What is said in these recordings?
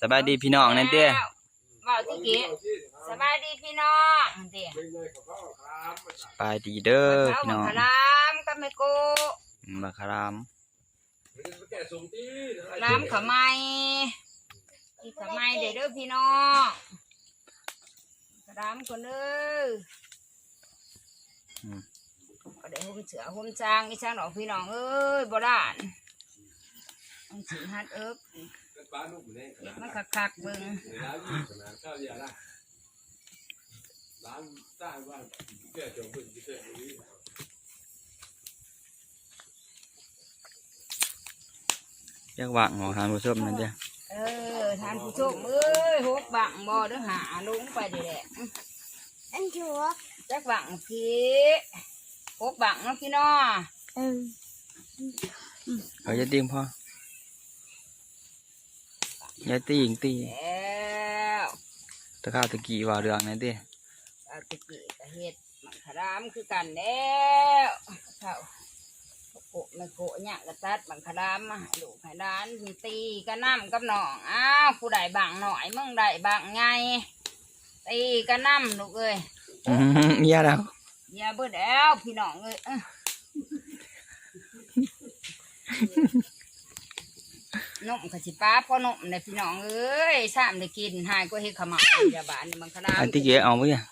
สบายดีพี่น้องนั่นเด้อเว้าที่กี้สบายดีพี่น้องเด้อสบายดีเด้อเขาพี่บัน้งองคลามกับแม่โกบักคารามลามขะไม้อีขะไม้เด้อเด้อพี่น้องลามคนเด้ออืมก็ได้หุ่มเสือหุ่มจางนี่ช่างดอกพี่น้องเอ้ยโบราณอันสิฮัดเอิบ เก็บมันคักๆเบิ่งเรียกว่างของทานผู้ชมนั่นเด้อเออท่านผู้ชมเอ้ยหกบังบ่เด้อหาลงไปเดิแหละอันชัวจักบังพี่หกบังเนาะพี่น้องอืมเขาจะติ้งพ่ออ ย่าตีหญิงตีแล้วตะข้าวตะกี้ว่าเรื่องนั่นเด้อเอาตะกี้กะเฮ็ดมันขรามคือกันแล้วเขาโกะไม่โกะเนี่ยกระตัดบังขรามมาให้ลูกให้ร้านมีตีกันน้ำกับหนองอ้าวผู้ใดบังหน่อยมึงใดบังไงตีกันน้ำลูกเอ้ยอื้อหือเมียแล้วอย่าเบิดแล้วพี่น้องเอ้ยเอ้อ นมขสิป้าพ่อนมเนี่ยพี่น้องเอ้ยสามได้กินหายก็เฮ็ดขาวหมากยาบานนี่มันขนาดอันที่เก๋เอาไว้อะ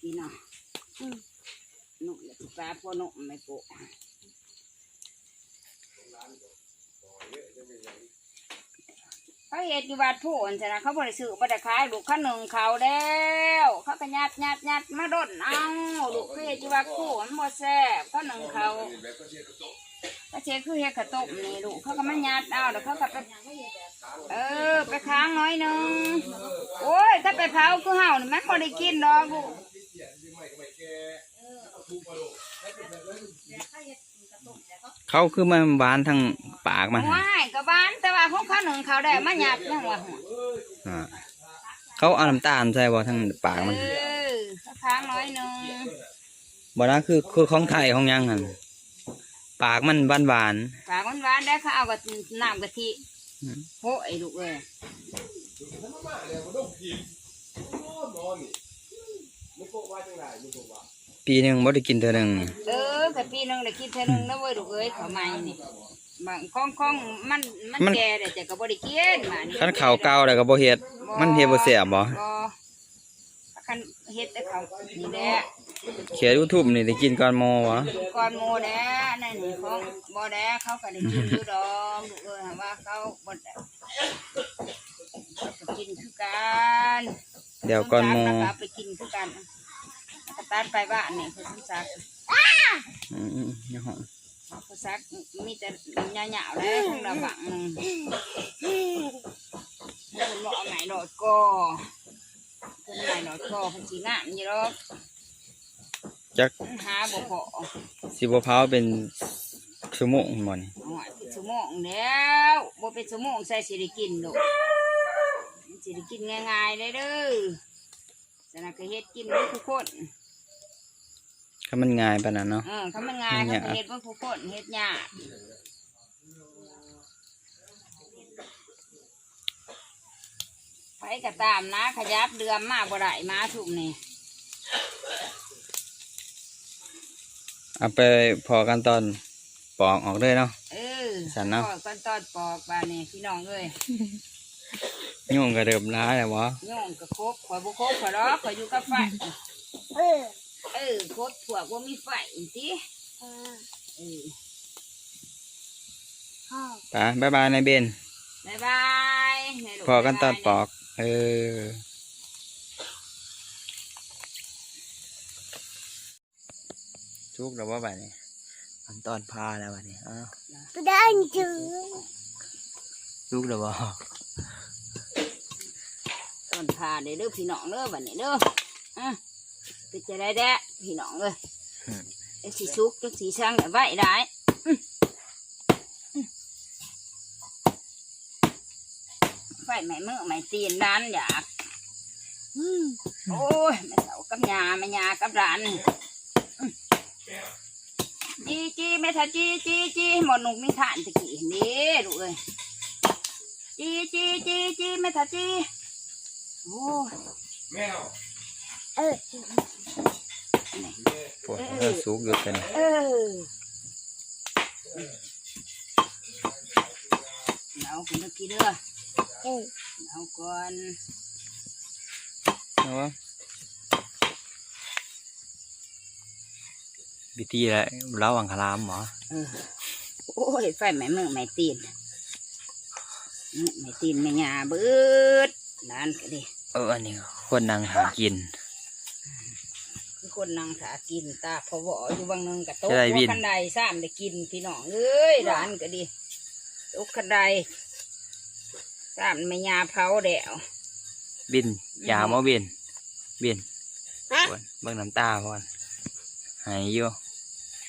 พี่น้องอืมนมเนี่ยสิป้าพ่อนมไม่โกะ เขาเฮ็ดอยู่วัดผู้อันจะนะเขาบริสุทธิ์บริขายลูกขนมเขาแล้วเขาก็ยัดยัดยัดมาดนเอาลูกเขาเฮ็ดอยู่วัดผู้มันบ่แซ่บขนมเขาก็เช็คือเฮ็ดขาวต้มนี่ลูกเขาก็มายัดเอาแล้วเขาก็ไปเออไปค้างน้อยหนึงโอ้ยถ้าไปเผาคือเห่านี่มันบ่ได้กินดอกลูกเขาคือมันหวานทางปากมันว้ายก หนึ่งเขาได้มาหยัดยังว่าอ่าเขาเอาน้ำตาลใส่บ่ทางปากมันเออเขาค้างน้อยหนึงบ่นะคือคือของไทยของหยังหั่นปากมันหวานหวานปากหวานๆได้เขาเอากับน้ำกะทิอืมโหไอ้ลูกเอ้ยๆปีหนึงบ่ได้กินเท่านึงเออแต่ปีหนึงได้กินเท่านึงนะเว้ยลูกเอ้ยเขาใหม่นี่ บางของของมันมันแก่แต่แต่ก็บ่ได้กินมานี่คันข้าวเก่าแล้วก็บ่เฮ็ดมันเฮ็ดบ่แซ่บบ่บ่คันเฮ็ดแต่เขานี่แหละเขียน YouTube นี่ได้กินก่อนหมอวะก่อนโมแดนั่นนี่ของบ่แดเขาก็ได้กินอยู่ดอกลูกเอ้ยหาว่าเขาบ่ได้เขาก็กินคือกันเดี๋ยวก่อนหมอแล้วก็ไปกินคือกันแล้วก็ตัดไปบ้านนี่คือคุณซักอืมๆอย่าห้อง คุณซักมีแต่หยาๆเลยทั้งระบังหนึงคุณบอกเอาไหนหน่อยก็คุณไหนหน่อยก็คุณสีงามอยู่หรอกจักหาบ่พอสิบ่เผาเป็นชั่วโมงบ่นี่เอาไว้เป็นชั่วโมงแล้วบ่เป็นชั่วโมงใส่สิได้กินลูกมันสิได้กินง่ายๆเลยเด้อสนะก็เฮ็ดกินเด้อทุกคน ถ้ามันง่ายปานนั้นเนาะ เออเขามันง่ายมันเขายาก ก็เฮ็ดว่าทุกคนเฮ็ดยากไปก็ตามนะ ขยับเดือมมาบ่ได้มาถุมนี่เอาไปพอกันตอนปอกออกเลยเนาะ เออสันเนาะ ปอกก้อนตอนปอกบานี่พี่น้องเอ้ยยุ่งก็เริ่มร้ายแล้ววะโย่งก็ครบข่อยบ่ครบข่อยดอกข่อยอยู่กับไฟ เออ เออครบถั่วบ่มีไฟสิเออเออพ่อไปบ๊ายบายนายเบนบ๊ายบายแม่ลูพอกันตอนบ๊ายบายปอก เออ ชุกแล้วว่าแบบนี้อันตอนพาแล้ววันนี้อ้าวก็ได้จือชุกแล้วว่าต้นพาเด้อเด้อพี่น้องเด้อบัดนี้เด้ออะ เป็นจะได้แดะพี่น้องเอ้ยไอ้สีสุกจังสีช่างไว้ได้อื้ออื้อไฟไหม้มือไหม้ตีนด้านอยากอืมโอ้ยแม่เสากับยาแม่ยากับร้านนี่อื้อจีจีแม่ทาจีจีจีหมดหนุกนิทานตะกี้นี่ดูกเอ้ยจีจีจีจีแม่ทาจีโอ้ยเออ ปวดเออสุกอยู่กันเออเอาคุณตะกี้เด้อเออเอาก่อนเอาวะบิตีอะไรเล้าอังคารามเหรอเออโอ้ยไฟไหม้มือไหม้ตีนมือไหม้ตีนไม่หยาเบิดนั่นก็ดิเอออันนี้คนนั่งหากิน คือคนนั่งถากินตาพอวออยู่บางหนึงกับโต๊ะจะได้บินคันใดซ้ำได้กินพี่น้องเอ้ยร้านก็ดีโต๊ะคันใดซ้ำไม่หยาเผาแดว บินอืมยามาบินบินฮะปวดเบิ่งน้ำตาพอนหายอยู่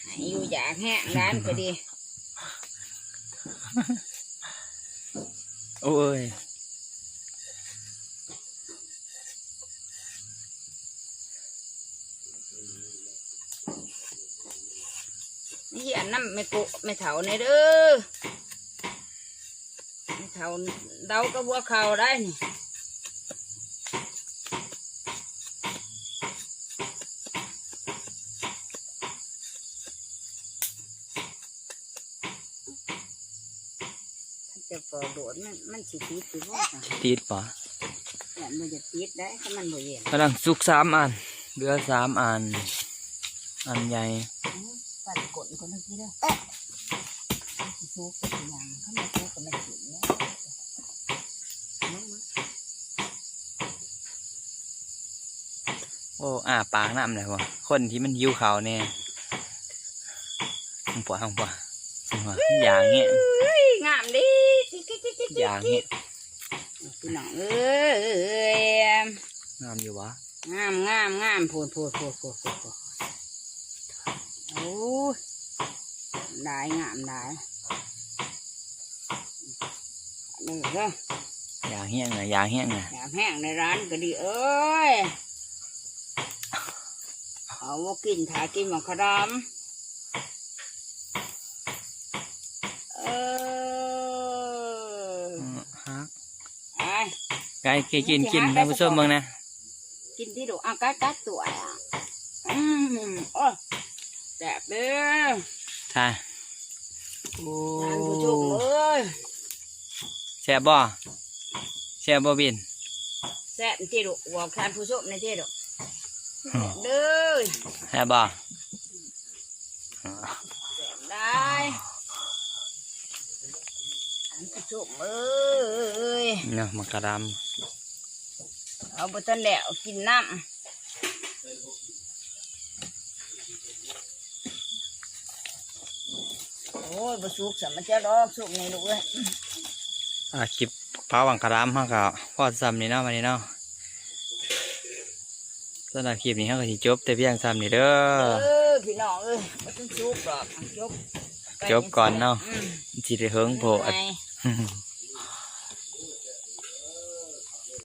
ให้อยู่อยากแห้งร้านก็ดีโอ้ย นี่อันนั้นไม่กุไม่เถาในเด้อไม่เถาเดากระบัวเขาได้นี่ถ้าจะปอโดดมันมันสิติดสิบ่จ้ะติดปะแต่มันจะติดได้ถ้ามันบ่เย็นกำลังสุกสามอันเหลือสามอัน อันใหญ่ ปัดกดคนทั้งทีเด้อเอ๊ะสิซุกเป็นหยังเขาไม่ซุกก็ไม่กินเนี่ยมึงมึงโอ้อาปากน้ำเลยวะคนที่มันหิวเขาวเนี่ยหังปวหังปวหังปวอย่างเงี้ยเฮ้ยงามดิจิ๊กจิ๊กจิ๊กจิ๊กอย่างเงี้ยพี่น้องเอ้ยงามอยู่วะงามงามงามพูดพูดพูดพูดพูดพูด โอ้ยได้งามได้นี่เด้ออย่างเงี้ยไงอย่างเงี้ยไงแหมแห้งในร้านก็ดีเอ้ยเอาว่ากินถากินของขาวดำเออฮักไอ้ไก่กินกินกินท่านผู้ชมเบิ่งนะ กินที่ดูอะกัดกัดตัวอะอืมโอ้ยแสบ เด้อใช่โอ้ท่านผู้ชมเอ้ยแซ่บบ่แซ่บบ่บินแสบที่ดูบอกท่านผู้ชมในที่ดูแสบเด้อแซ่บบ่แสบได้ท่านผู้ชมเอ้ยเนาะมะกระดเอาไปต้นแล้วกินน้ำ อ้ยบสุกสมันจะรอกสุกในลูกเอ้ยำอ่าคลิปเผาวังกระดำเขาก็พอซ้ำนี่เนาะวันนี้เนาะสำหรับคลิปนี้เขาก็สิจบแต่เพียงซ้ำนี่เด้อ เออพี่น้องเอ้ยบ่ต้องสุกหรอกจบจบก่อนเนาะอืมสิได้เฮิงโพด ไง